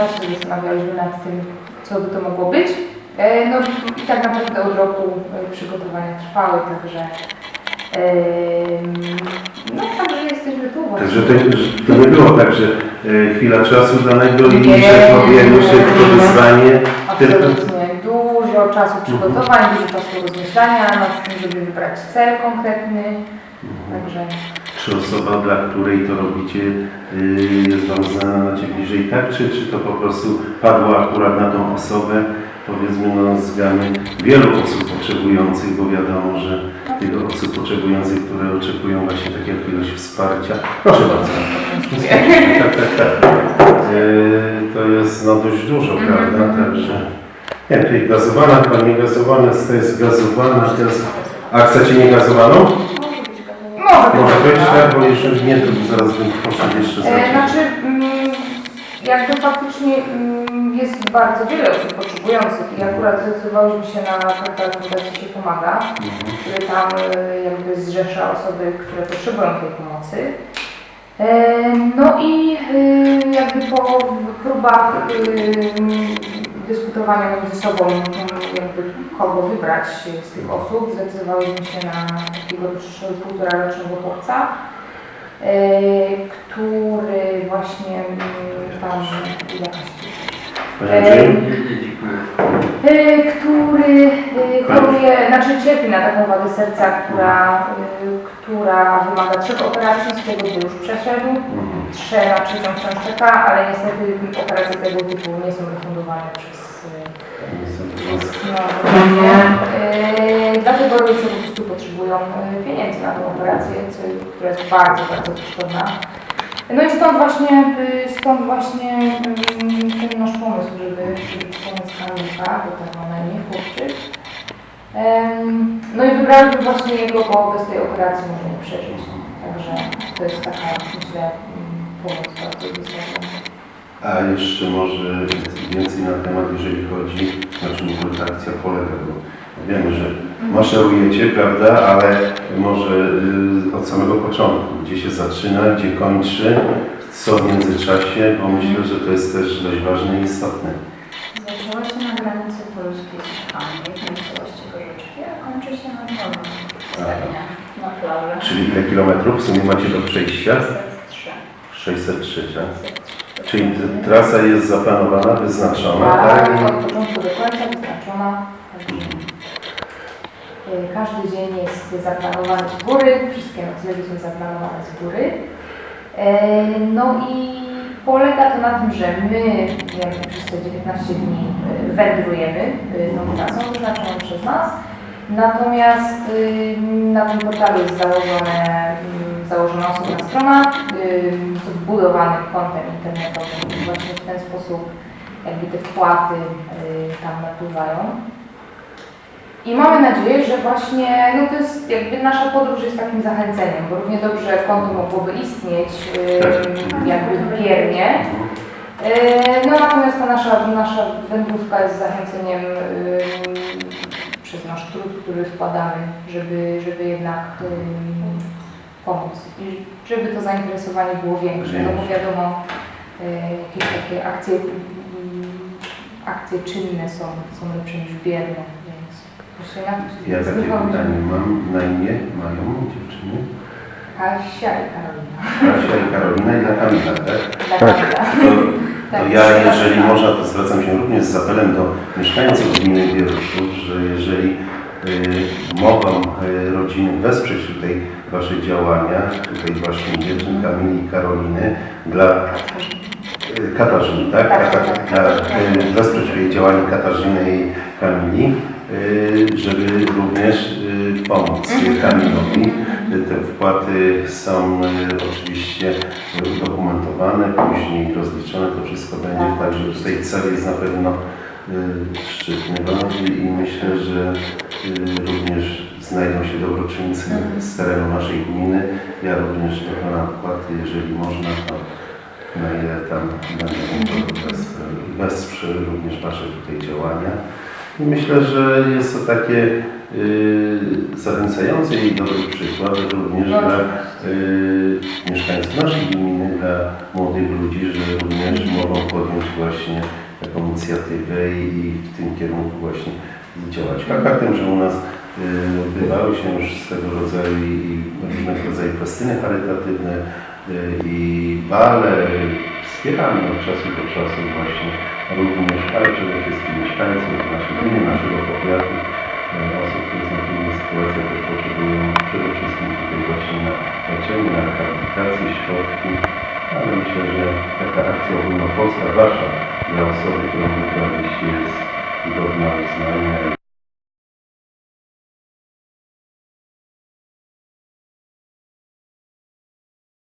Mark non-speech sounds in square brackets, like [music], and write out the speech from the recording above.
No się zastanawialiśmy nad tym, co by to mogło być. E, No i tak naprawdę od roku e, przygotowania trwały, także no także jesteśmy tu właśnie. Także to, to nie było tak, że e, chwila czasu danego i podjęło się nie. wyzwanie. Absolutnie. Dużo czasu przygotowań, dużo czasu rozmyślania nad tym, żeby wybrać cel konkretny. Także czy osoba, dla której to robicie, y, jest Wam znana Cię bliżej, tak? Czy, czy to po prostu padło akurat na tą osobę? Powiedzmy, no z gamy wielu osób potrzebujących, bo wiadomo, że tych osób potrzebujących, które oczekują właśnie takiego jakiegoś wsparcia. Proszę bardzo. Tak, tak, tak. Y, to jest no dość dużo, Mhm. prawda? Także. Nie, tutaj gazowana, chyba nie gazowana, to jest gazowana. Gaz... A chcecie nie gazowaną? Może no. tak, bo jeżeli nie, to zaraz bym poszedł jeszcze E, zacząć. Znaczy, mm, jakby faktycznie mm, jest bardzo wiele osób potrzebujących i akurat zdecydowałyśmy się na portal Fundacji się pomaga, który tam e, jakby zrzesza osoby, które potrzebują tej pomocy. E, No i e, jakby po próbach e, dyskutowania między sobą, jakby kogo wybrać z tych osób, zdecydowałyśmy się na takiego już półtora rocznego chłopca, e, który właśnie mm, tam? Y, który y, choruje, znaczy cierpi na taką wadę serca, która, y, która wymaga trzech operacji, z tego dwie już przeszedł, Mhm. trzy na trzecią wciąż czeka, ale niestety operacje tego typu nie są refundowane przez y, no, dokładnie. Y, Dlatego rodzice po prostu potrzebują y, pieniędzy na tę operację, która jest bardzo, bardzo kosztowna. No i stąd właśnie, y, stąd właśnie ym, ten nasz pomysł, żeby, żeby pomóc Kamilka, bo tak ma na chłopczyk. No i wybraliśmy właśnie jego, bo bez tej operacji może nie przeżyć. Także to jest taka, myślę, ym, pomoc bardzo wysoka. A jeszcze może więcej na temat, jeżeli chodzi, na czym ta akcja polega, bo wiemy, że maszerujecie, prawda, ale może y, od samego początku, gdzie się zaczyna, gdzie kończy, co w międzyczasie, bo myślę, że to jest też dość ważne i istotne. Zaczęła się na granicy polskiej z Czechami, w miejscowości Gorzeczki, a kończy się na Stadinie, na plaży. Czyli ile kilometrów w sumie macie do przejścia? 603. 603, tak? Czyli trasa jest zaplanowana, wyznaczona, tak? Tak, od początku do końca wyznaczona. Także, y, Każdy dzień jest zaplanowany z góry, wszystkie noclegi są zaplanowane z góry. E, No i polega to na tym, że my jakby przez te 19 dni y, wędrujemy y, tą trasą wyznaczoną przez nas. Natomiast y, na tym portalu jest założone, y, założona osobna strona z wbudowanym kontem internetowym. Właśnie w ten sposób jakby te wpłaty y, tam napływają. I mamy nadzieję, że właśnie no to jest jakby nasza podróż jest takim zachęceniem, bo równie dobrze konto mogłoby istnieć y, jakby biernie. Y, No natomiast ta nasza, nasza wędrówka jest zachęceniem przez nasz trud, który wkładamy, żeby, żeby jednak pomóc i żeby to zainteresowanie było większe, no bo wiadomo y, jakieś takie akcje, akcje czynne są, są lepsze niż bierne, więc właśnie na to się Ja takie pytanie mam na imię, mają dziewczyny? Kasia i Karolina. Kasia i Karolina i dla Kamila, tak? [laughs] Dla Tak. Kamila. To, to Tak, ja, jeżeli można, to zwracam się również z apelem do mieszkańców gminy Wieruszów, że jeżeli mogą y, rodziny wesprzeć tutaj Wasze działania, tutaj właśnie dziewczyn Kamili i Karoliny, dla y, Katarzyny, tak? Tak, tak, tak. y, wesprzeć jej działanie Katarzyny i Kamili, y, żeby również y, pomóc Kamilowi. Te wpłaty są y, oczywiście udokumentowane, później rozliczone, to wszystko będzie, Tak. także tutaj cel jest na pewno y, szczytny no, i, myślę, że y, również znajdą się dobroczyńcy z terenu naszej gminy. Ja również dokonam wpłaty, jeżeli można, to na ile tam będę mógł wesprę, wesprze również Wasze tutaj działania. I myślę, że jest to takie y, zachęcające i dobry przykład również dla y, mieszkańców naszej gminy, dla młodych ludzi, że również mogą podjąć właśnie taką inicjatywę i w tym kierunku właśnie działać. Faktem, że u nas y, odbywały się już swego rodzaju i, różnego rodzaju festyny charytatywne y, i bale, wspieramy od czasu do czasu właśnie również, ale przede wszystkim mieszkańców naszej gminy, naszego powiatu, e, osób, które są w trudnej sytuacji, też potrzebują przede wszystkim tutaj właśnie na leczenie, na rehabilitację, środki, ale myślę, że taka akcja ogólnopolska wasza dla osoby, którą wybraliście jest должна знания